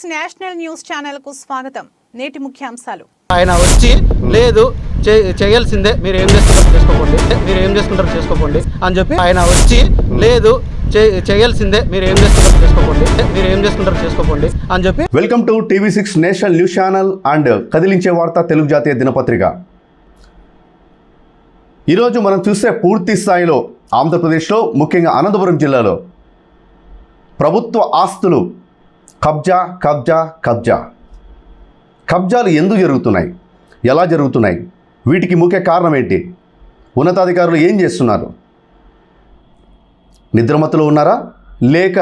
Six national news ఛానల్కు స్వాగతం. నేటి ముఖ్యాంశాలు. ఆయన వచ్చి లేదు చేయాల్సిందే మీరు ఏం చేసుకుంటారు చేసుకోకండి. మీరు ఏం చేసుకుంటారు చేసుకోకండి అని చెప్పి ఆయన వచ్చి లేదు చేయాల్సిందే మీరు ఏం చేసుకుంటారు చేసుకోకండి. మీరు ఏం చేసుకుంటారు చేసుకోకండి అని చెప్పి welcome to TV six national news channel and కదిలించే వార్త తెలుగు జాతీయ దినపత్రిక. ఈరోజు మనం చూస్తే పూర్తి స్థాయిలో ఆంధ్రప్రదేశ్లో ముఖ్యంగా అనంతపురం జిల్లాలో ప్రభుత్వ ఆస్తులు కబ్జా కబ్జా కబ్జా. కబ్జాలు ఎందుకు జరుగుతున్నాయి? ఎలా జరుగుతున్నాయి? వీటికి ముఖ్య కారణం ఏంటి? ఉన్నతాధికారులు ఏం చేస్తున్నారు? నిద్రమత్తులో ఉన్నారా? లేక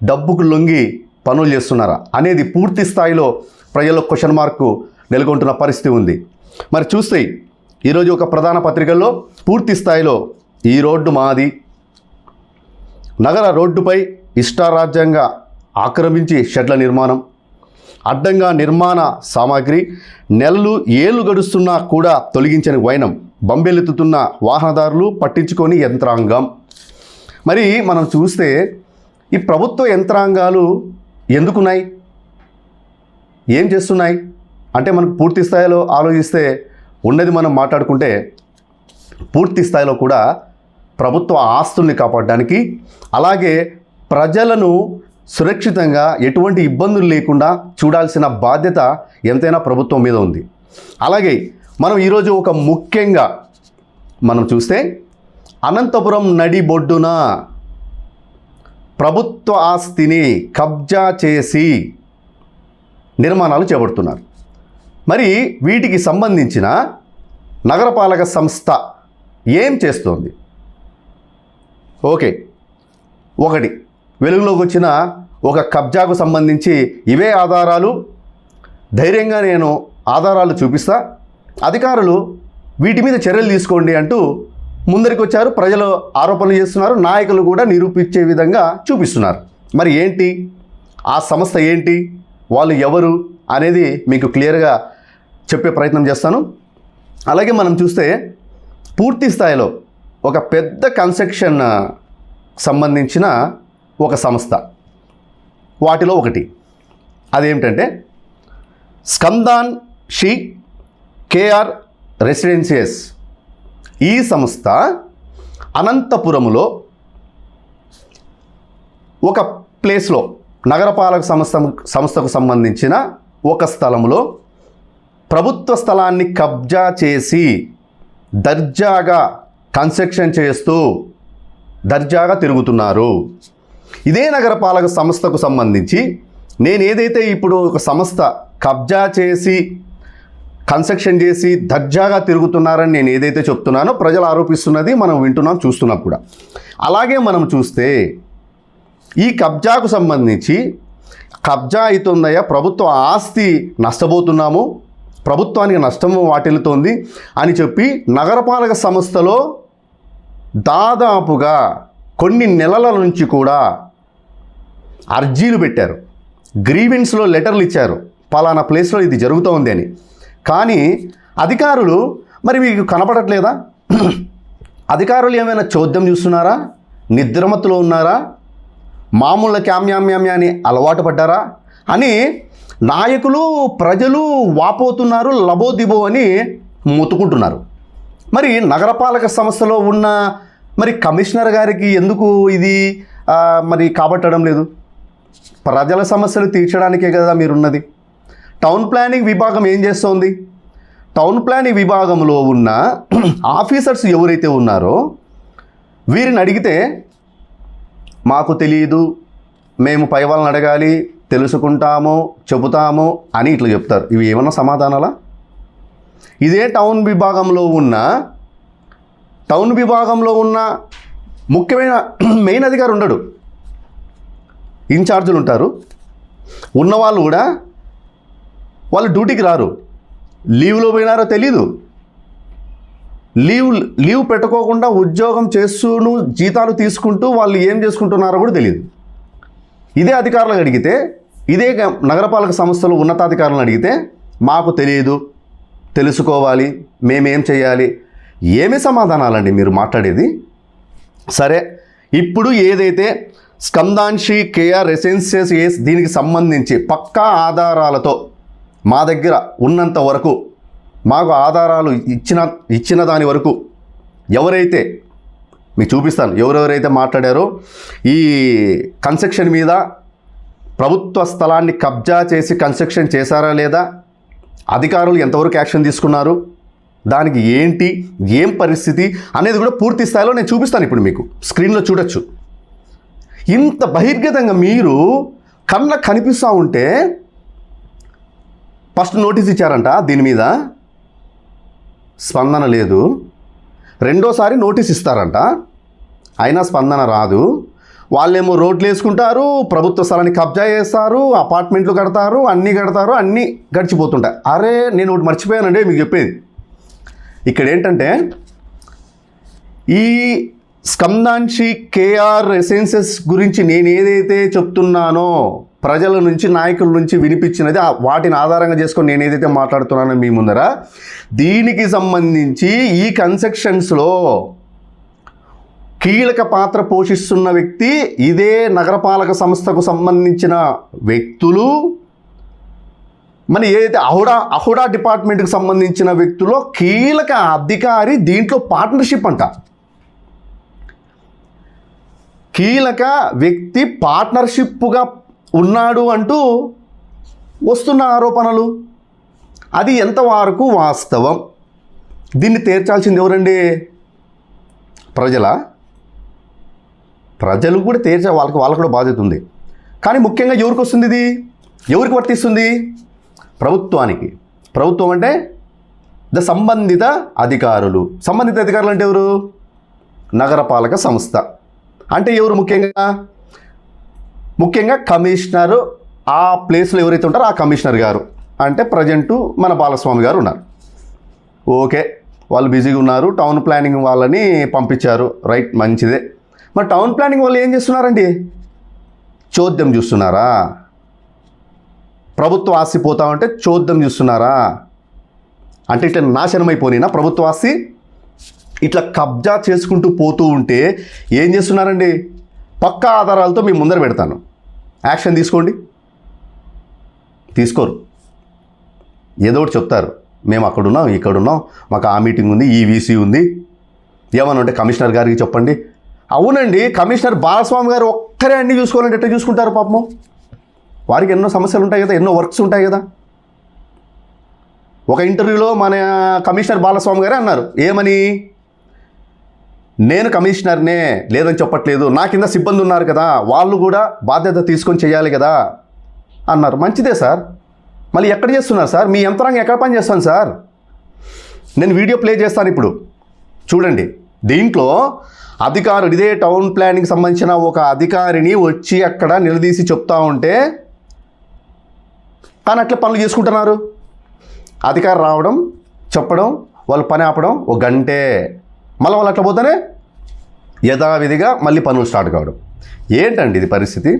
డబ్బుకు లొంగి పనులు చేస్తున్నారా? అనేది పూర్తి స్థాయిలో ప్రజల్లో క్వశ్చన్ మార్కు నెలకొంటున్న పరిస్థితి ఉంది. మరి చూస్తే ఈరోజు ఒక ప్రధాన పత్రికల్లో పూర్తి స్థాయిలో ఈ రోడ్డు మాది నగర రోడ్డుపై ఇష్టారాజ్యంగా ఆక్రమించి షెడ్ల నిర్మాణం అడ్డంగా నిర్మాణ సామాగ్రి నెలలు ఏళ్ళు గడుస్తున్నా కూడా తొలగించని వైనం బంబెలెత్తుతున్న వాహనదారులు పట్టించుకొని యంత్రాంగం. మరి మనం చూస్తే ఈ ప్రభుత్వ యంత్రాంగాలు ఎందుకున్నాయి? ఏం చేస్తున్నాయి? అంటే మనకు పూర్తి స్థాయిలో ఆలోచిస్తే ఉన్నది మనం మాట్లాడుకుంటే పూర్తి స్థాయిలో కూడా ప్రభుత్వ ఆస్తుల్ని కాపాడడానికి అలాగే ప్రజలను సురక్షితంగా ఎటువంటి ఇబ్బందులు లేకుండా చూడాల్సిన బాధ్యత ఎంతైనా ప్రభుత్వం మీద ఉంది. అలాగే మనం ఈరోజు ఒక ముఖ్యంగా మనం చూస్తే అనంతపురం నడి బొడ్డున ప్రభుత్వ ఆస్తిని కబ్జా చేసి నిర్మాణాలు చేపడుతున్నారు. మరి వీటికి సంబంధించిన నగరపాలక సంస్థ ఏం చేస్తోంది? ఓకే. ఒకటి. వెలుగులోకి వచ్చిన ఒక కబ్జాకు సంబంధించి ఇవే ఆధారాలు? ధైర్యంగా నేను ఆధారాలు చూపిస్తా. అధికారులు వీటి మీద చర్యలు తీసుకోండి అంటూ ముందరికి వచ్చారు ప్రజలు ఆరోపణలు చేస్తున్నారు. నాయకులు కూడా నిరూపించే విధంగా చూపిస్తున్నారు. మరి ఏంటి? ఆ సంస్థ ఏంటి? వాళ్ళు ఎవరు? అనేది మీకు క్లియర్గా చెప్పే ప్రయత్నం చేస్తాను. అలాగే మనం చూస్తే పూర్తి స్థాయిలో ఒక పెద్ద కన్స్ట్రక్షన్ సంబంధించిన ఒక సంస్థ. వాటిలో ఒకటి. అదేమిటంటే స్కందాన్ షీ కేఆర్ రెసిడెన్సియస్ ఈ సంస్థ అనంతపురములో ఒక ప్లేస్లో నగరపాలక సంస్థ సంస్థకు సంబంధించిన ఒక స్థలంలో ప్రభుత్వ స్థలాన్ని కబ్జా చేసి దర్జాగా కన్స్ట్రక్షన్ చేస్తూ దర్జాగా తిరుగుతున్నారు. ఇదే నగరపాలక సంస్థకు సంబంధించి నేను ఏదైతే ఇప్పుడు ఒక సంస్థ కబ్జా చేసి కన్స్ట్రక్షన్ చేసి దర్జాగా తిరుగుతున్నారని నేను ఏదైతే చెప్తున్నానో ప్రజలు ఆరోపిస్తున్నది మనం వింటున్నాం చూస్తున్నాం కూడా. అలాగే మనం చూస్తే ఈ కబ్జాకు సంబంధించి కబ్జా అవుతుందయ్యా ప్రభుత్వ ఆస్తి నష్టపోతున్నాము ప్రభుత్వానికి నష్టము వాటిల్లుతోంది అని చెప్పి నగరపాలక సంస్థలో దాదాపుగా కొన్ని నెలల నుంచి కూడా అర్జీలు పెట్టారు. గ్రీవెన్స్లో లెటర్లు ఇచ్చారు. పలానా ప్లేస్లో ఇది జరుగుతూ ఉంది అని. కానీ అధికారులు మరి మీకు కనపడట్లేదా? అధికారులు ఏమైనా చోద్యం చూస్తున్నారా? నిద్రమత్తులో ఉన్నారా? మామూలు క్యామ్యామ్యామ్యా అని అలవాటు పడ్డారా? అని నాయకులు ప్రజలు వాపోతున్నారు లబోదిబో అని మొత్తుకుంటున్నారు. మరి నగరపాలక సంస్థలో ఉన్న మరి కమిషనర్ గారికి ఎందుకు ఇది మరి కాబట్టడం లేదు? ప్రజల సమస్యలు తీర్చడానికే కదా మీరున్నది. టౌన్ ప్లానింగ్ విభాగం ఏం చేస్తోంది? టౌన్ ప్లానింగ్ విభాగంలో ఉన్న ఆఫీసర్స్ ఎవరైతే ఉన్నారో వీరిని అడిగితే మాకు తెలియదు మేము పై వాళ్ళని అడగాలి తెలుసుకుంటాము చెబుతాము అని ఇట్లా చెప్తారు. ఇవి ఏమన్నా సమాధానాలా? ఇదే టౌన్ విభాగంలో ఉన్న టౌన్ విభాగంలో ఉన్న ముఖ్యమైన మెయిన్ అధికారి ఉండడు. ఇన్ఛార్జీలు ఉంటారు. ఉన్నవాళ్ళు కూడా వాళ్ళు డ్యూటీకి రారు. లీవ్లో పోయినారో తెలీదు. లీవ్ లీవ్ పెట్టుకోకుండా ఉద్యోగం చేస్తూను జీతాలు తీసుకుంటూ వాళ్ళు ఏం చేసుకుంటున్నారో కూడా తెలియదు ఇదే అధికారులకు అడిగితే ఇదే గ- నగరపాలక సంస్థలు ఉన్నతాధికారులను అడిగితే మాకు తెలియదు. తెలుసుకోవాలి మేమేం చేయాలి ఏమి సమాధానాలండి మీరు మాట్లాడేది? సరే ఇప్పుడు ఏదైతే స్కందాంశి కేఆర్ రెసెన్సియస్ ఏస్ దీనికి సంబంధించి పక్కా ఆధారాలతో మా దగ్గర ఉన్నంత వరకు మాకు ఆధారాలు ఇచ్చిన ఇచ్చిన దాని వరకు ఎవరైతే మీకు చూపిస్తాను ఎవరెవరైతే మాట్లాడారో ఈ కన్స్ట్రక్షన్ మీద ప్రభుత్వ స్థలాన్ని కబ్జా చేసి కన్స్ట్రక్షన్ చేశారా లేదా? అధికారులు ఎంతవరకు యాక్షన్ తీసుకున్నారు? దానికి ఏంటి? ఏం పరిస్థితి? అనేది కూడా పూర్తి స్థాయిలో నేను చూపిస్తాను ఇప్పుడు మీకు. స్క్రీన్లో చూడొచ్చు. ఇంత బహిర్గతంగా మీరు కళ్ళ కనిపిస్తూ ఉంటే ఫస్ట్ నోటీస్ ఇచ్చారంట దీని మీద. స్పందన లేదు. రెండోసారి నోటీస్ ఇస్తారంట. అయినా స్పందన రాదు. వాళ్ళేమో రోడ్లు వేసుకుంటారు ప్రభుత్వ స్థలాన్ని కబ్జా చేస్తారు అపార్ట్మెంట్లు కడతారు అన్నీ కడతారు అన్నీ గడిచిపోతుంటాయి. అరే నేను ఒకటి మర్చిపోయానండి మీకు చెప్పేది. ఇక్కడ ఏంటంటే ఈ స్కందాంశి కేఆర్ ఎసెన్సెస్ గురించి నేను ఏదైతే చెప్తున్నానో ప్రజల నుంచి నాయకుల నుంచి వినిపించినది ఆ వాటిని ఆధారంగా చేసుకొని నేను ఏదైతే మాట్లాడుతున్నానో మీ ముందర దీనికి సంబంధించి ఈ కన్సెక్షన్స్లో కీలక పాత్ర పోషిస్తున్న వ్యక్తి ఇదే నగరపాలక సంస్థకు సంబంధించిన వ్యక్తులు. మరి ఏదైతే అహుడా అహుడా డిపార్ట్మెంట్కి సంబంధించిన వ్యక్తులో కీలక అధికారి దీంట్లో పార్ట్నర్షిప్ అంట. కీలక వ్యక్తి పార్ట్నర్షిప్గా ఉన్నాడు అంటూ వస్తున్న ఆరోపణలు. అది ఎంతవరకు వాస్తవం? దీన్ని తీర్చాల్సింది ఎవరండి? ప్రజల? ప్రజలు కూడా తీర్చే వాళ్ళకి వాళ్ళకు కూడా బాధ్యత ఉంది. కానీ ముఖ్యంగా ఎవరికి వస్తుంది ఇది? ఎవరికి వర్తిస్తుంది? ప్రభుత్వానికి. ప్రభుత్వం అంటే ద సంబంధిత అధికారులు. సంబంధిత అధికారులు అంటే ఎవరు? నగరపాలక సంస్థ. అంటే ఎవరు ముఖ్యంగా? ముఖ్యంగా కమిషనరు ఆ ప్లేస్లో ఎవరైతే ఉంటారో ఆ కమిషనర్ గారు. అంటే ప్రజెంటు మన బాలస్వామి గారు ఉన్నారు. ఓకే. వాళ్ళు బిజీగా ఉన్నారు. టౌన్ ప్లానింగ్ వాళ్ళని పంపించారు. రైట్ మంచిదే. మరి టౌన్ ప్లానింగ్ వాళ్ళు ఏం చేస్తున్నారండి? చోద్యం చూస్తున్నారా? ప్రభుత్వ ఆస్తి పోతా ఉంటే చోద్యం చూస్తున్నారా? అంటే ఇట్లా నాశనం అయిపోయినా ప్రభుత్వ ఆస్తి? ఇట్లా కబ్జా చేసుకుంటూ పోతూ ఉంటే ఏం చేస్తున్నారండి? పక్కా ఆధారాలతో మీ ముందర పెడతాను. యాక్షన్ తీసుకోండి. తీసుకోరు. ఏదో ఒకటి చెప్తారు. మేము అక్కడున్నాం ఇక్కడున్నాం మాకు ఆ మీటింగ్ ఉంది ఈ వీసీ ఉంది. ఏమన్నా ఉంటే కమిషనర్ గారికి చెప్పండి. అవునండి కమిషనర్ బాలస్వామి గారు ఒక్కరే అన్నీ చూసుకోవాలంటే ఎట్లా చూసుకుంటారు పాపము? వారికి ఎన్నో సమస్యలు ఉంటాయి కదా ఎన్నో వర్క్స్ ఉంటాయి కదా. ఒక ఇంటర్వ్యూలో మన కమిషనర్ బాలస్వామి గారే అన్నారు ఏమని? నేను కమిషనర్నే లేదని చెప్పట్లేదు నా కింద సిబ్బంది ఉన్నారు కదా వాళ్ళు కూడా బాధ్యత తీసుకొని చేయాలి కదా. అన్నారు. మంచిదే సార్. మళ్ళీ ఎక్కడ చేస్తున్నారు సార్? మీ యంత్రాంగం ఎక్కడ పని చేస్తాను సార్? నేను వీడియో ప్లే చేస్తాను ఇప్పుడు. చూడండి దీంట్లో అధికారుడు ఇదే టౌన్ ప్లానింగ్ సంబంధించిన ఒక అధికారిని వచ్చి అక్కడ నిలదీసి చెప్తా ఉంటే కానీ అట్లా పనులు చేసుకుంటున్నారు. అధికారి రావడం చెప్పడం వాళ్ళు పని ఆపడం ఒక గంటే. మళ్ళీ వాళ్ళు అట్లా పోతేనే యథావిధిగా మళ్ళీ పనులు స్టార్ట్ కావడం. ఏంటండి ఇది పరిస్థితి?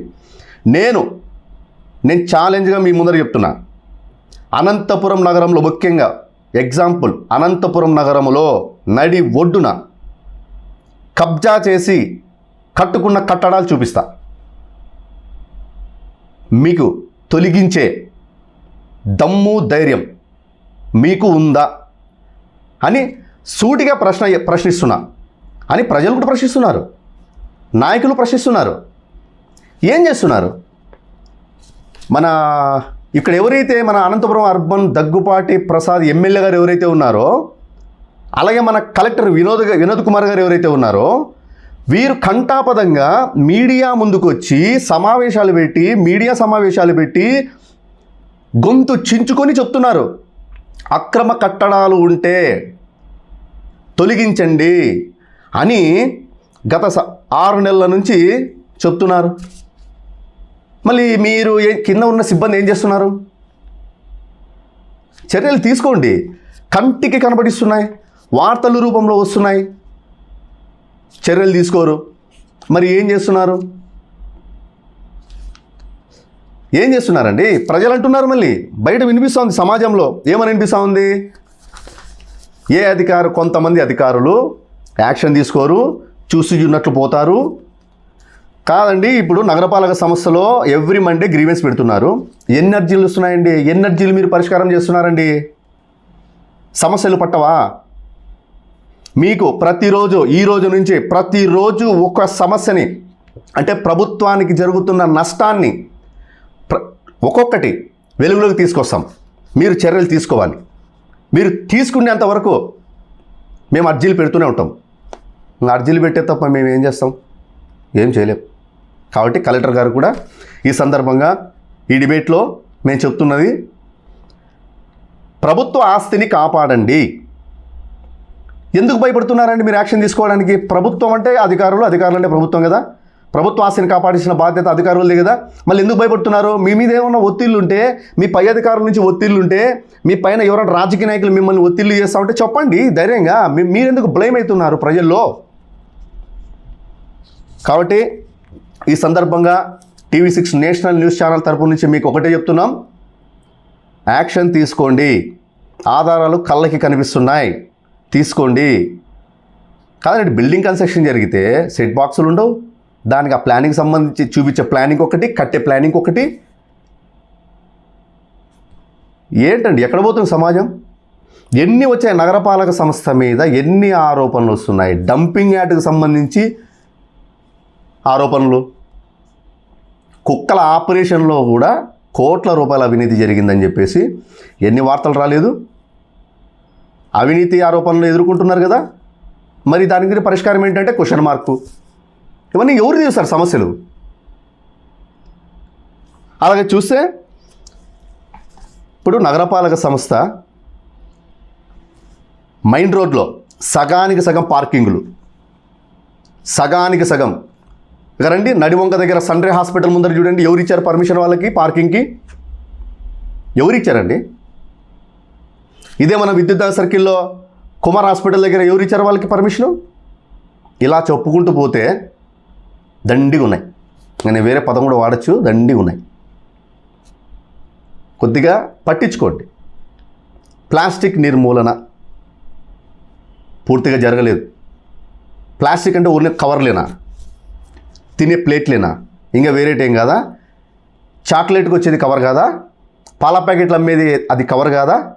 నేను నేను ఛాలెంజ్గా మీ ముందర చెప్తున్నా. అనంతపురం నగరంలో ముఖ్యంగా ఎగ్జాంపుల్ అనంతపురం నగరంలో నడి ఒడ్డున కబ్జా చేసి కట్టుకున్న కట్టడాలు చూపిస్తా. మీకు తొలగించే దమ్ము ధైర్యం మీకు ఉందా అని సూటిగా ప్రశ్న ప్రశ్నిస్తున్నా. అని ప్రజలు కూడా ప్రశ్నిస్తున్నారు. నాయకులు ప్రశ్నిస్తున్నారు. ఏం చేస్తున్నారు? మన ఇక్కడ ఎవరైతే మన అనంతపురం అర్బన్ దగ్గుపాటి ప్రసాద్ ఎమ్మెల్యే గారు ఎవరైతే ఉన్నారో అలాగే మన కలెక్టర్ వినోద్ వినోద్ కుమార్ గారు ఎవరైతే ఉన్నారో వీరు కంటాపదంగా మీడియా ముందుకు వచ్చి సమావేశాలు పెట్టి మీడియా సమావేశాలు పెట్టి గొంతు చించుకొని చెప్తున్నారు. అక్రమ కట్టడాలు ఉంటే తొలగించండి అని గత స- ఆరు నెలల నుంచి చెప్తున్నారు. మళ్ళీ మీరు కింద ఉన్న సిబ్బంది ఏం చేస్తున్నారు? చర్యలు తీసుకోండి. కంటికి కనబడిస్తున్నాయి. వార్తల రూపంలో వస్తున్నాయి. చర్యలు తీసుకోరు. మరి ఏం చేస్తున్నారు? ఏం చేస్తున్నారండి? ప్రజలు అంటున్నారు మళ్ళీ. బయట వినిపిస్తూ ఉంది సమాజంలో. ఏమని వినిపిస్తూ ఉంది ఏ అధికారు కొంతమంది అధికారులు యాక్షన్ తీసుకోరు. చూసి ఉన్నట్లు పోతారు. కాదండి ఇప్పుడు నగరపాలక సంస్థలో ఎవ్రీ మండే గ్రీవెన్స్ పెడుతున్నారు. ఎన్ని అర్జీలు వస్తున్నాయండి? ఎన్ని అర్జీలు మీరు పరిష్కారం చేస్తున్నారండి? సమస్యలు పట్టవా? మీకు ప్రతిరోజు ఈ రోజు నుంచి ప్రతిరోజు ఒక సమస్యని అంటే ప్రభుత్వానికి జరుగుతున్న నష్టాన్ని ప్ర ఒక్కొక్కటి వెలుగులోకి తీసుకొస్తాం. మీరు చర్యలు తీసుకోవాలి. మీరు తీసుకునేంత వరకు మేము అర్జీలు పెడుతూనే ఉంటాం. అర్జీలు పెట్టే తప్ప మేము ఏం చేస్తాం? ఏం చేయలేం. కాబట్టి కలెక్టర్ గారు కూడా ఈ సందర్భంగా ఈ డిబేట్లో మేము చెప్తున్నది ప్రభుత్వ ఆస్తిని కాపాడండి. ఎందుకు భయపడుతున్నారండి మీరు యాక్షన్ తీసుకోవడానికి? ప్రభుత్వం అంటే అధికారులు అధికారులు అంటే ప్రభుత్వం కదా. ప్రభుత్వ ఆస్తిని కాపాడాల్సిన బాధ్యత అధికారులది కదా. మళ్ళీ ఎందుకు భయపడుతున్నారు? మీ మీద ఏమన్నా ఒత్తిళ్ళు ఉంటే మీ పై అధికారుల నుంచి ఒత్తిళ్ళు ఉంటే మీ పైన ఎవరైనా రాజకీయ నాయకులు మిమ్మల్ని ఒత్తిళ్ళు చేస్తా ఉంటే చెప్పండి ధైర్యంగా. మీ- మీరెందుకు బ్లేమ్ అవుతున్నారు ప్రజల్లో? కాబట్టి ఈ సందర్భంగా TV six national news channel తరపు నుంచి మీకు ఒకటే చెప్తున్నాం. యాక్షన్ తీసుకోండి. ఆధారాలు కళ్ళకి కనిపిస్తున్నాయి. తీసుకోండి. కాదండి బిల్డింగ్ కన్స్ట్రక్షన్ జరిగితే సెట్ బాక్సులు ఉండవు. దానికి ఆ ప్లానింగ్ సంబంధించి చూపించే ప్లానింగ్ ఒకటి కట్టే ప్లానింగ్ ఒకటి. ఏంటండి ఎక్కడ పోతుంది సమాజం? ఎన్ని వచ్చాయి నగరపాలక సంస్థ మీద ఎన్ని ఆరోపణలు వస్తున్నాయి? డంపింగ్ యార్డ్కి సంబంధించి ఆరోపణలు. కుక్కల ఆపరేషన్లో కూడా కోట్ల రూపాయల అవినీతి జరిగిందని చెప్పేసి ఎన్ని వార్తలు రాలేదు. అవినీతి ఆరోపణలు ఎదుర్కొంటున్నారు కదా? మరి దాని గురించి పరిష్కారం ఏంటంటే క్వశ్చన్ మార్కు ఇవన్నీ ఎవరు తీస్తారు సమస్యలు? అలాగే చూస్తే ఇప్పుడు నగరపాలక సంస్థ మైండ్ రోడ్లో సగానికి సగం పార్కింగ్లు సగానికి సగం. ఇక రండి నడివంక దగ్గర సన్రే హాస్పిటల్ ముందర చూడండి ఎవరు ఇచ్చారు పర్మిషన్ వాళ్ళకి పార్కింగ్కి ఎవరు ఇచ్చారండి? ఇదే మన విద్యుత్ సర్కిల్లో కుమార్ హాస్పిటల్ దగ్గర ఎవరు ఇచ్చారు వాళ్ళకి పర్మిషను? ఇలా చెప్పుకుంటూ పోతే దండిగా ఉన్నాయి. నేను వేరే పదం కూడా వాడచ్చు దండిగా ఉన్నాయి. కొద్దిగా పట్టించుకోండి. ప్లాస్టిక్ నిర్మూలన పూర్తిగా జరగలేదు. ప్లాస్టిక్ అంటే ఊరిని కవర్లేనా? తినే ప్లేట్లేనా? ఇంకా వేరేటి ఏం కాదా? చాక్లెట్కి వచ్చేది కవర్ కాదా? పాల ప్యాకెట్లు అమ్మేది అది కవర్ కాదా?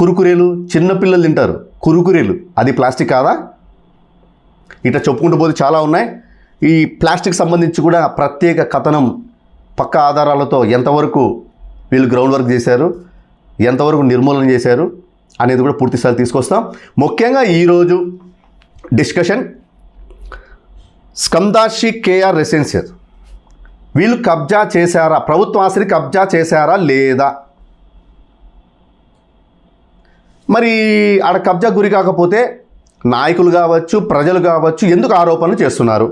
కురుకురేలు చిన్నపిల్లలు తింటారు. కురుకురేలు. అది ప్లాస్టిక్ కాదా? ఇట్లా చెప్పుకుంటూ పోతే చాలా ఉన్నాయి. ఈ ప్లాస్టిక్ సంబంధించి కూడా ప్రత్యేక కథనం పక్క ఆధారాలతో ఎంతవరకు వీళ్ళు గ్రౌండ్ వర్క్ చేశారు? ఎంతవరకు నిర్మూలన చేశారు? అనేది కూడా పూర్తిస్థాయి తీసుకొస్తాం. ముఖ్యంగా ఈరోజు డిస్కషన్ స్కందాషి కేఆర్ రెసెన్సియర్ వీళ్ళు కబ్జా చేశారా? ప్రభుత్వ ఆస్తిని కబ్జా చేశారా లేదా? మరి ఆడ కబ్జా గురి కాకపోతే నాయకులు కావచ్చు ప్రజలు కావచ్చు ఎందుకు ఆరోపణలు చేస్తున్నారు?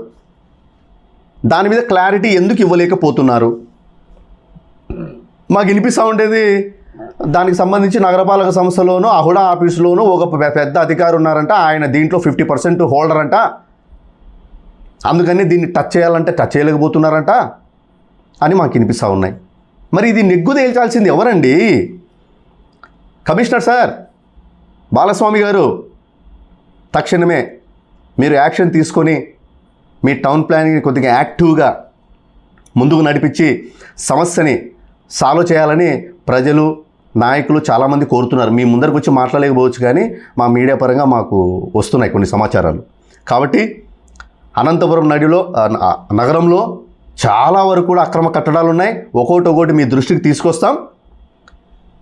దాని మీద క్లారిటీ ఎందుకు ఇవ్వలేకపోతున్నారు? మాకు వినిపిస్తూ ఉండేది దానికి సంబంధించి నగరపాలక సంస్థలోనూ అహుడా ఆఫీసులోనూ ఒక పెద్ద అధికారి ఉన్నారంట. ఆయన దీంట్లో ఫిఫ్టీ పర్సెంట్ హోల్డర్ అంట అందుకని దీన్ని టచ్ చేయాలంటే టచ్ చేయలేకపోతున్నారంట అని మాకు వినిపిస్తూ ఉన్నాయి. మరి ఇది నిగ్గు తేల్చాల్సింది ఎవరండి? Commissioner sir. బాలస్వామి గారు తక్షణమే మీరు యాక్షన్ తీసుకొని మీ టౌన్ ప్లానింగ్ కొద్దిగా యాక్టివ్గా ముందుకు నడిపించి సమస్యని సాల్వ్ చేయాలని ప్రజలు నాయకులు చాలామంది కోరుతున్నారు. మీ ముందరకు వచ్చి మాట్లాడలేకపోవచ్చు కానీ మా మీడియా పరంగా మాకు వస్తున్నాయి కొన్ని సమాచారాలు. కాబట్టి అనంతపురం నడిలో నగరంలో చాలా వరకు కూడా అక్రమ కట్టడాలు ఉన్నాయి. ఒక్కోటి ఒక్కోటి మీ దృష్టికి తీసుకొస్తాం.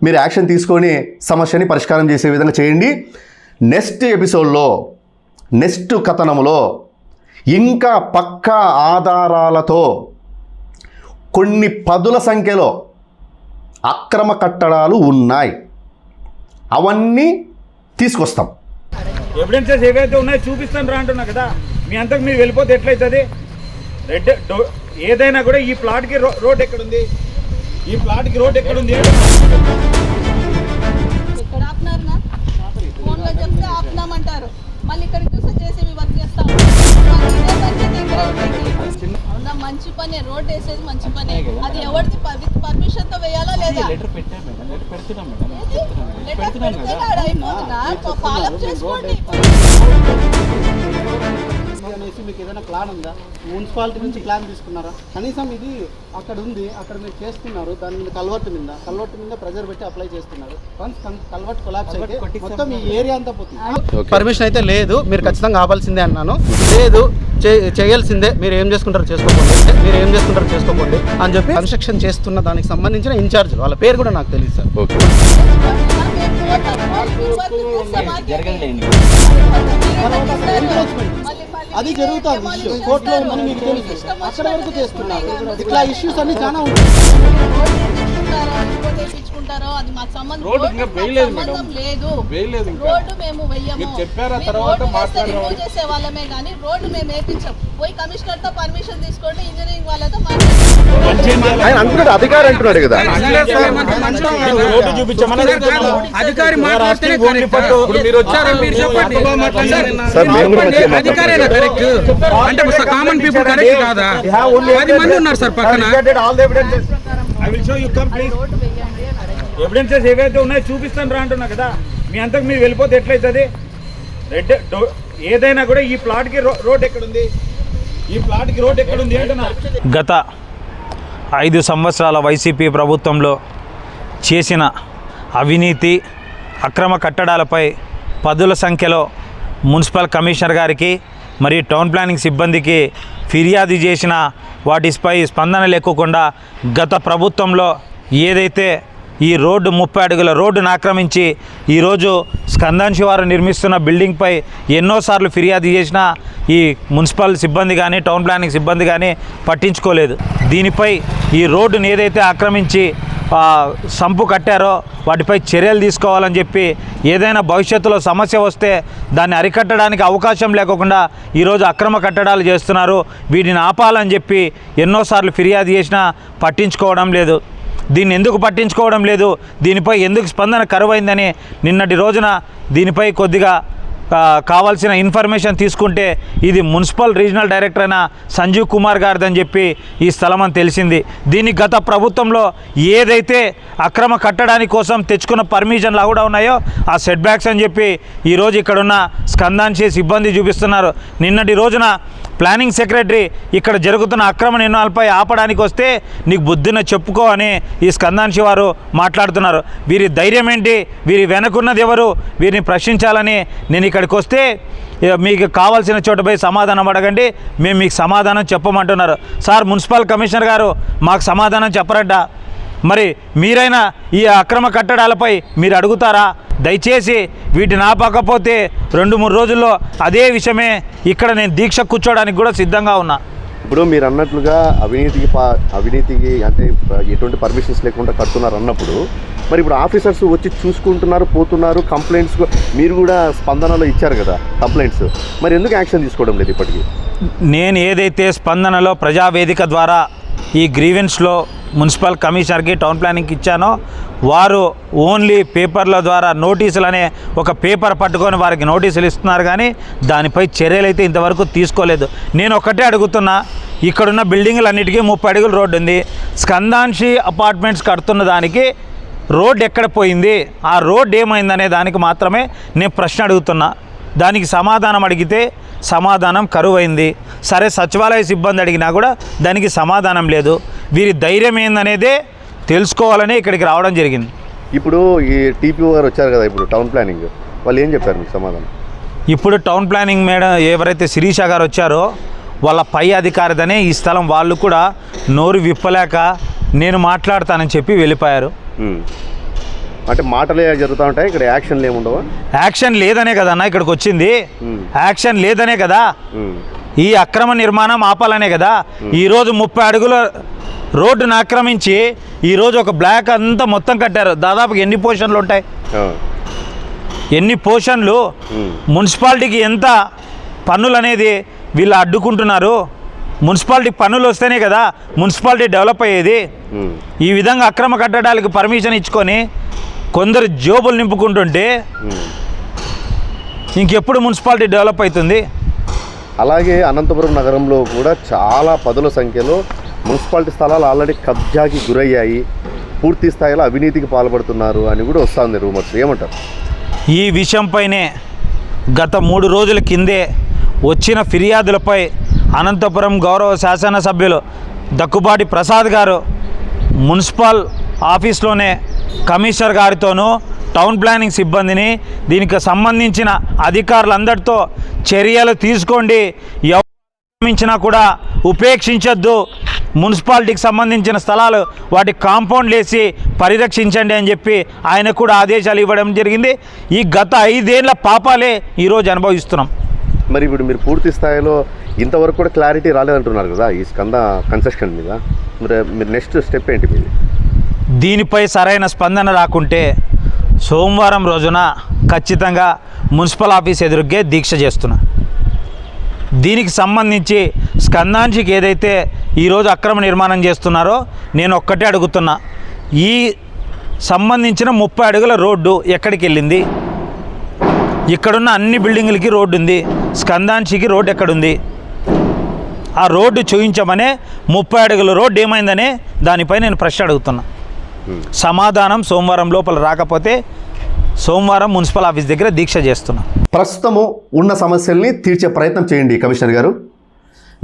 మీరు యాక్షన్ తీసుకొని సమస్యని పరిష్కారం చేసే విధంగా చేయండి. నెక్స్ట్ ఎపిసోడ్లో నెక్స్ట్ కథనంలో ఇంకా పక్కా ఆధారాలతో కొన్ని పదుల సంఖ్యలో అక్రమ కట్టడాలు ఉన్నాయి. అవన్నీ తీసుకొస్తాం. ఎవిడెన్సెస్ ఏవైతే ఉన్నాయో చూపిస్తాను రా అంటున్నా కదా. మీ అంతకు మీరు వెళ్ళిపోతే ఎట్లయితుంది? రెడ్ ఏదైనా కూడా ఈ ప్లాట్కి రో రోడ్ ఎక్కడుంది? ఈ రోడ్ ఎక్కడుంది? ఇక్కడ ఆపునారునా? ఫోన్లో చెప్తే ఆపునామంటారు. మళ్ళీ ఇక్కడికి చూస్తే చేసేవి వర్క్ చేస్తాం అవునా మంచి పనే. రోడ్ వేసేది మంచి పనే. అది ఎవరిది విత్ పర్మిషన్తో వేయాలా లేదా? లెటర్ అయిపోతుందా ఫాలో చేసుకోండి అనేసి మీకు ఏదైనా ప్లాన్ ఉందా? మున్సిపాలిటీ నుంచి ప్లాన్ తీసుకున్నారా? కనీసం ఇది అక్కడ ఉంది అక్కడ మీరు చేస్తున్నారు దాని మీద కల్వర్ట్ మీద కల్వర్ట్ మీద ప్రెజర్ పెట్టి అప్లై చేస్తున్నారు. వన్స్ కల్వర్ట్ కొలాప్స్ అయితే మొత్తం ఈ ఏరియా అంతా పోతుంది. పర్మిషన్ అయితే లేదు మీరు ఖచ్చితంగా ఆపాల్సిందే అన్నాను. లేదు చేయాల్సిందే మీరు ఏం చేసుకుంటారో చేసుకోకండి. మీరు ఏం చేసుకుంటారో చేసుకోకండి అని చెప్పి కన్స్ట్రక్షన్ చేస్తున్న దానికి సంబంధించిన ఇన్ఛార్జ్ వాళ్ళ పేరు కూడా నాకు తెలియదు సార్. ఓకే అది జరుగుతుంది ఇష్యూ కోర్టులో ఉందని మీకు తెలుసు. అక్కడ వరకు చేస్తున్నారు. ఇట్లా ఇష్యూస్ అన్ని చాలా ఉంటాయి. తెప్పించుకుంటారో అది మాకు సంబంధం రోడ్డు రోడ్డు ఇంకా మాకు వేయలేదు సంబంధం మేడం. లేదు. వేయలేదు ఇంకా. రోడ్డు మేము వెయ్యము మీరు చెప్పారా మీరు తర్వాత రోడ్డు వేస్తే మాట్లాడదాం రిమూవ్ చేసే వాళ్ళమే కానీ రోడ్డు మేము వేయించాం పోయి కమిషనర్తో పర్మిషన్ తీసుకోండి ఇంజనీరింగ్ వాళ్ళతో మాట్లాడండి ఆయన అంటున్నాడు అధికారి అంటున్నాడు కదా. రోడ్డు చూపించమని అధికారి మాట్లాడితేనే ఓన్లీ correct. పట్టు. ఇప్పుడు మీరు వచ్చారు మీరు చెప్పండి. సార్, మేము కూడా చెప్పండి, వచ్చాము. అధికారేనా కరెక్ట్. అంటే కామన్ పీపుల్ కరెక్ట్ కాదా? పది మంది ఉన్నారు సార్ పక్కన. All the evidences I will show come please evidences ఏవైతే ఉన్నాయో చూపిస్తాను రా అంటున్నా కదా. మీ అంతకు మీరు వెళ్ళిపోతే ఎట్లయితుంది? రెడ్ ఏదైనా కూడా ఈ ప్లాట్కి రో రోడ్ ఎక్కడుంది? ఈ ప్లాట్కి రోడ్ ఎక్కడుంది అంటున్నా. గత ఐదు సంవత్సరాల వైసీపీ ప్రభుత్వంలో చేసిన అవినీతి అక్రమ కట్టడాలపై పదుల సంఖ్యలో మున్సిపల్ కమిషనర్ గారికి మరియు టౌన్ ప్లానింగ్ సిబ్బందికి ఫిర్యాదు చేసిన వాటిపై స్పందన లేకోకుండా గత ప్రభుత్వంలో ఏదైతే ఈ రోడ్డు ముప్పై అడుగుల రోడ్డును ఆక్రమించి ఈరోజు స్కందన్ వారు నిర్మిస్తున్న బిల్డింగ్పై ఎన్నోసార్లు ఫిర్యాదు చేసినా ఈ మున్సిపల్ సిబ్బంది కానీ టౌన్ ప్లానింగ్ సిబ్బంది కానీ పట్టించుకోలేదు. దీనిపై ఈ రోడ్డును ఏదైతే ఆక్రమించి సంపు కట్టారో వాటిపై చర్యలు తీసుకోవాలని చెప్పి ఏదైనా భవిష్యత్తులో సమస్య వస్తే దాన్ని అరికట్టడానికి అవకాశం లేకుండా ఈరోజు అక్రమ కట్టడాలు చేస్తున్నారు. వీటిని ఆపాలని చెప్పి ఎన్నోసార్లు ఫిర్యాదు చేసినా పట్టించుకోవడం లేదు. దీన్ని ఎందుకు పట్టించుకోవడం లేదు? దీనిపై ఎందుకు స్పందన కరువైందని నిన్నటి రోజున దీనిపై కొద్దిగా కావాల్సిన ఇన్ఫర్మేషన్ తీసుకుంటే ఇది మున్సిపల్ రీజనల్ డైరెక్టర్ అయిన సంజీవ్ కుమార్ గారిదని చెప్పి ఈ స్థలం అని తెలిసింది. దీన్ని గత ప్రభుత్వంలో ఏదైతే అక్రమ కట్టడానికి కోసం తెచ్చుకున్న పర్మిషన్లు కూడా ఉన్నాయో ఆ సెట్ బ్యాక్స్ అని చెప్పి ఈరోజు ఇక్కడున్న స్కందాన్షి సిబ్బంది చూపిస్తున్నారు. నిన్నటి రోజున ప్లానింగ్ సెక్రటరీ ఇక్కడ జరుగుతున్న అక్రమ నిర్ణయాలపై ఆపడానికి వస్తే నీకు బుద్ధిన చెప్పుకో అని ఈ స్కందాంశి వారు మాట్లాడుతున్నారు. వీరి ధైర్యం ఏంటి? వీరి వెనకున్నది ఎవరు? వీరిని ప్రశ్నించాలని నేను ఇక్కడికి వస్తే మీకు కావాల్సిన చోట పోయి సమాధానం అడగండి. మేము మీకు సమాధానం చెప్పమంటున్నారు. సార్ మున్సిపల్ కమిషనర్ గారు మాకు సమాధానం చెప్పరడ్డ? మరి మీరైనా ఈ అక్రమ కట్టడాలపై మీరు అడుగుతారా? దయచేసి వీటిని ఆపకపోతే రెండు మూడు రోజుల్లో అదే విషయమే ఇక్కడ నేను దీక్ష కూర్చోడానికి కూడా సిద్ధంగా ఉన్నా. ఇప్పుడు మీరు అన్నట్లుగా అవినీతికి పా అవినీతికి అంటే ఎటువంటి పర్మిషన్స్ లేకుండా కడుతున్నారు అన్నప్పుడు మరి ఇప్పుడు ఆఫీసర్స్ వచ్చి చూసుకుంటున్నారు పోతున్నారు కంప్లైంట్స్ మీరు కూడా స్పందనలో ఇచ్చారు కదా కంప్లైంట్స్ మరి ఎందుకు యాక్షన్ తీసుకోవడం లేదు ఇప్పటికీ? నేను ఏదైతే స్పందనలో ప్రజావేదిక ద్వారా ఈ గ్రీవెన్స్లో మున్సిపల్ కమిషనర్కి టౌన్ ప్లానింగ్కి ఇచ్చానో వారు ఓన్లీ పేపర్ల ద్వారా నోటీసులు అనే ఒక పేపర్ పట్టుకొని వారికి నోటీసులు ఇస్తున్నారు కానీ దానిపై చర్యలు అయితే ఇంతవరకు తీసుకోలేదు. నేను ఒకటే అడుగుతున్నా ఇక్కడున్న బిల్డింగులన్నిటికీ ముప్పై అడుగుల రోడ్డు ఉంది. స్కందాన్షి అపార్ట్మెంట్స్ కడుతున్న దానికి రోడ్ ఎక్కడ పోయింది? ఆ రోడ్ ఏమైందనే దానికి మాత్రమే నేను ప్రశ్న అడుగుతున్నా. దానికి సమాధానం అడిగితే సమాధానం కరువైంది. సరే సచివాలయ సిబ్బంది అడిగినా కూడా దానికి సమాధానం లేదు. వీరి ధైర్యం ఏందనేదే తెలుసుకోవాలని ఇక్కడికి రావడం జరిగింది. ఇప్పుడు ఈ టీపీఓ గారు వచ్చారు కదా ఇప్పుడు టౌన్ ప్లానింగ్. వాళ్ళు ఏం చెప్పారు మీకు సమాధానం? ఇప్పుడు టౌన్ ప్లానింగ్ మేడం ఎవరైతే శిరీష గారు వచ్చారో వాళ్ళ పై అధికారిదనే ఈ స్థలం వాళ్ళు కూడా నోరు విప్పలేక నేను మాట్లాడతానని చెప్పి వెళ్ళిపోయారు. అంటే మాటలే జరుగుతూ ఉంటాయి ఇక్కడ యాక్షన్లు ఏముండవా యాక్షన్ లేదనే కదా అన్న ఇక్కడికి వచ్చింది. యాక్షన్ లేదనే కదా. ఈ అక్రమ నిర్మాణం ఆపాలనే కదా ఈరోజు ముప్పై అడుగుల రోడ్డును ఆక్రమించి ఈరోజు ఒక బ్లాక్ అంతా మొత్తం కట్టారు దాదాపు ఎన్ని పోర్షన్లు ఉంటాయి. ఎన్ని పోర్షన్లు. మున్సిపాలిటీకి ఎంత పన్నులు అనేది వీళ్ళు అడ్డుకుంటున్నారు మున్సిపాలిటీ పన్నులు వస్తేనే కదా మున్సిపాలిటీ డెవలప్ అయ్యేది. ఈ విధంగా అక్రమ కట్టడాలకు పర్మిషన్ ఇచ్చుకొని కొందరు జోబులు నింపుకుంటుంటే. ఇంకెప్పుడు మున్సిపాలిటీ డెవలప్ అవుతుంది? అలాగే అనంతపురం నగరంలో కూడా చాలా పదుల సంఖ్యలో మున్సిపాలిటీ స్థలాలు ఆల్రెడీ కబ్జాకి గురయ్యాయి. పూర్తి స్థాయిలో అవినీతికి పాల్పడుతున్నారు అని కూడా వస్తుంది రూమర్స్. ఏమంటారు? ఈ విషయంపైనే గత మూడు రోజుల కిందే వచ్చిన ఫిర్యాదులపై అనంతపురం గౌరవ శాసనసభ్యులు దక్కుబాటి ప్రసాద్ గారు మున్సిపల్ ఆఫీస్లోనే కమిషనర్ గారితోనూ టౌన్ ప్లానింగ్ సిబ్బందిని దీనికి సంబంధించిన అధికారులందరితో చర్యలు తీసుకోండి. ఎవరించినా కూడా ఉపేక్షించొద్దు. మున్సిపాలిటీకి సంబంధించిన స్థలాలు వాటి కాంపౌండ్లు వేసి పరిరక్షించండి అని చెప్పి ఆయన కూడా ఆదేశాలు ఇవ్వడం జరిగింది. ఈ గత ఐదేళ్ళ పాపాలే ఈరోజు అనుభవిస్తున్నాం. మరి ఇప్పుడు మీరు పూర్తి స్థాయిలో ఇంతవరకు కూడా క్లారిటీ రాలేదంటున్నారు కదా ఈ స్కంద కన్సెషన్ మీద. మరి మీరు నెక్స్ట్ స్టెప్ ఏంటి మీది? దీనిపై సరైన స్పందన రాకుంటే సోమవారం రోజున ఖచ్చితంగా మున్సిపల్ ఆఫీస్ ఎదురుగ్గే దీక్ష చేస్తున్నా. దీనికి సంబంధించి స్కందాంశికి ఏదైతే ఈరోజు అక్రమ నిర్మాణం చేస్తున్నారో నేను ఒక్కటే అడుగుతున్నా. ఈ సంబంధించిన ముప్పై అడుగుల రోడ్డు ఎక్కడికి వెళ్ళింది? ఇక్కడున్న అన్ని బిల్డింగులకి రోడ్డు ఉంది. స్కందాంశికి రోడ్డు ఎక్కడుంది? ఆ రోడ్డు చూయించమనే ముప్పై అడుగుల రోడ్డు ఏమైందనే దానిపై నేను ప్రశ్న అడుగుతున్నా. సమాధానం సోమవారం లోపల రాకపోతే సోమవారం మున్సిపల్ ఆఫీస్ దగ్గర దీక్ష చేస్తున్నాం. ప్రస్తుతము ఉన్న సమస్యల్ని తీర్చే ప్రయత్నం చేయండి కమిషనర్ గారు.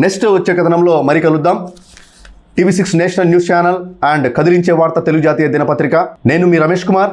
నెక్స్ట్ వచ్చే కథనంలో మరి కలుద్దాం. TV six national news channel and కదిలించే వార్త తెలుగు జాతీయ దినపత్రిక. నేను మీ రమేష్ కుమార్.